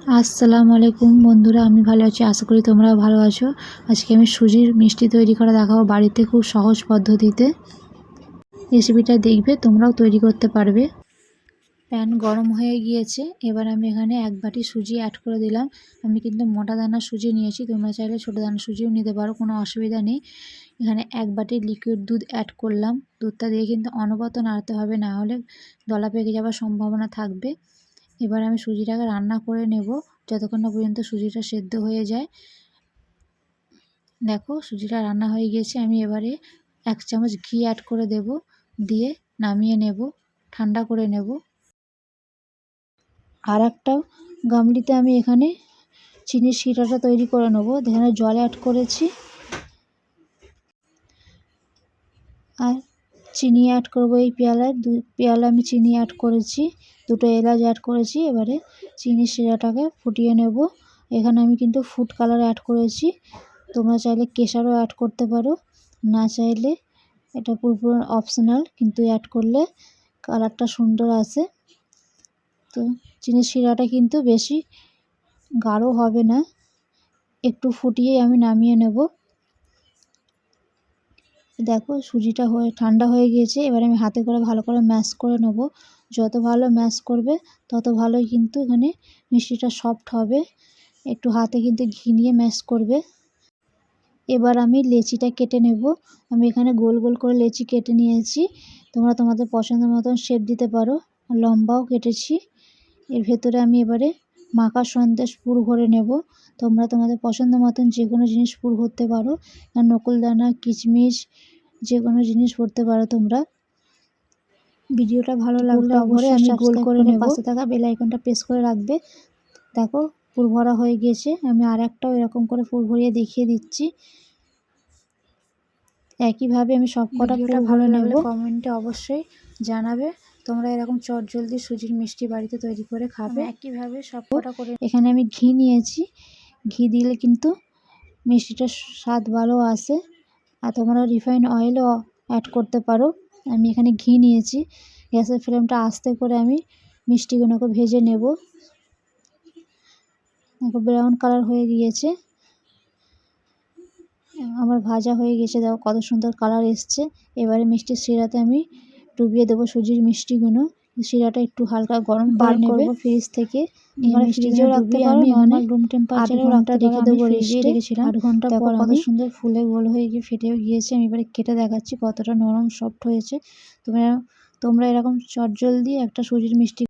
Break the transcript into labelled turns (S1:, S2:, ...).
S1: আসসালামু আলাইকুম বন্ধুরা, আমি ভালো আছি, আশা করি তোমরাও ভালো আছো। আজকে আমি সুজির মিষ্টি তৈরি করা দেখাবো বাড়িতে খুব সহজ পদ্ধতিতে। রেসিপিটা দেখবে, তোমরাও তৈরি করতে পারবে। প্যান গরম হয়ে গিয়েছে, এবার আমি এখানে এক বাটি সুজি অ্যাড করে দিলাম। আমি কিন্তু মোটা দানা সুজি নিয়েছি, তোমরা চাইলে ছোটো দানা সুজিও নিতে পারো, কোনো অসুবিধা নেই। এখানে এক বাটি লিকুইড দুধ অ্যাড করলাম। দুধটা দিয়ে কিন্তু অনবত নাড়তে হবে, না হলে দলা পেকে যাওয়ার সম্ভাবনা থাকবে। এবার আমি সুজিটাকে রান্না করে নেব, যতক্ষণ না পর্যন্ত সুজিটা সেদ্ধ হয়ে যায়। দেখো, সুজিটা রান্না হয়ে গিয়েছে। আমি এবারে এক চামচ ঘি অ্যাড করে দেব, দিয়ে নামিয়ে নেব, ঠান্ডা করে নেব। আর একটা গামলিতে আমি এখানে চিনির শিরাটা তৈরি করে নেব এখানে জল অ্যাড করেছি। আর চিনি অ্যাড করব এই পেয়ালায় দু পেয়ালা আমি চিনি অ্যাড করেছি। দুটো এলাচ অ্যাড করেছি। এবারে চিনি শিরাটাকে ফুটিয়ে নেব। এখানে আমি কিন্তু ফুড কালার অ্যাড করেছি। তোমরা চাইলে কেশারও অ্যাড করতে পারো। না চাইলে এটা পুরোপুরি অপশনাল কিন্তু অ্যাড করলে কালারটা সুন্দর আসে। তো চিনির শিরাটা কিন্তু বেশি গাঢ় হবে না। একটু ফুটিয়ে আমি নামিয়ে নেব। দেখো সুজিটা হয়ে, ঠান্ডা হয়ে গিয়েছে। এবার আমি হাতে করে ভালো করে ম্যাশ করে নেব। যত ভালো ম্যাশ করবে, তত ভালোই কিন্তু এখানে মিষ্টিটা সফট হবে। একটু হাতে কিন্তু ঘি নিয়ে ম্যাশ করবে। এবার আমি লেচিটা কেটে নেব। আমি এখানে গোল গোল করে লেচি কেটে নিয়েছি। তোমরা তোমাদের পছন্দ মতন শেপ দিতে পারো। লম্বাও কেটেছি। এর ভেতরে আমি এবারে মাখা সন্দেশ পুর ভরে নেব। তোমরা তোমাদের পছন্দ মতন যে কোনো জিনিস পুর ভরতে পারো। আর নকুলদানা কিচমিচ যে কোনো জিনিস ভরতে পারো তোমরা। ভিডিওটা ভালো লাগলে অবশ্যই আমি গোল করে নেব। পাশে থাকা বেল আইকনটা প্রেস করে রাখবে। দেখো পুর ভরা হয়ে গিয়েছে। আমি আর একটাও এরকম করে পুর ভরিয়ে দেখিয়ে দিচ্ছি। একইভাবে আমি সব কটা ভালো নেব। কমেন্টে অবশ্যই জানাবে। তোমরা এরকম চট জলদি সুজির মিষ্টি বাড়িতে তৈরি করে খাবে। একইভাবে সব কটা করে এখানে আমি ঘি নিয়েছি। ঘি দিলে কিন্তু মিষ্টিটা স্বাদ ভালো আসে। আর তোমরা রিফাইন অয়েলও অ্যাড করতে পারো। আমি এখানে ঘি নিয়েছি। গ্যাসের ফ্লেমটা আস্তে করে আমি মিষ্টিগুলোকে ভেজে নেব। দেখো ব্রাউন কালার হয়ে গিয়েছে। আমার ভাজা হয়ে গেছে। দেখো কত সুন্দর কালার এসছে। এবারে মিষ্টির শিরাতে আমি ডুবিয়ে দেবো সুজির মিষ্টিগুলো। শিরাটা একটু হালকা গরম বার নেবে। ফ্রিজ থেকে। ফ্রিজেও রাখতে পারো নর্মাল রুম টেম্পারেচারে ঘণ্টা রেখে দেবো রেস্টে রেখেছিলাম। আট ঘণ্টা পর কত সুন্দর ফুলে গোল হয়ে গিয়ে ফেটেও গিয়েছে। আমি এবারে কেটে দেখাচ্ছি কতটা নরম সফট হয়েছে। তোমরা তোমরা এরকম চটজলদি একটা সুজির মিষ্টি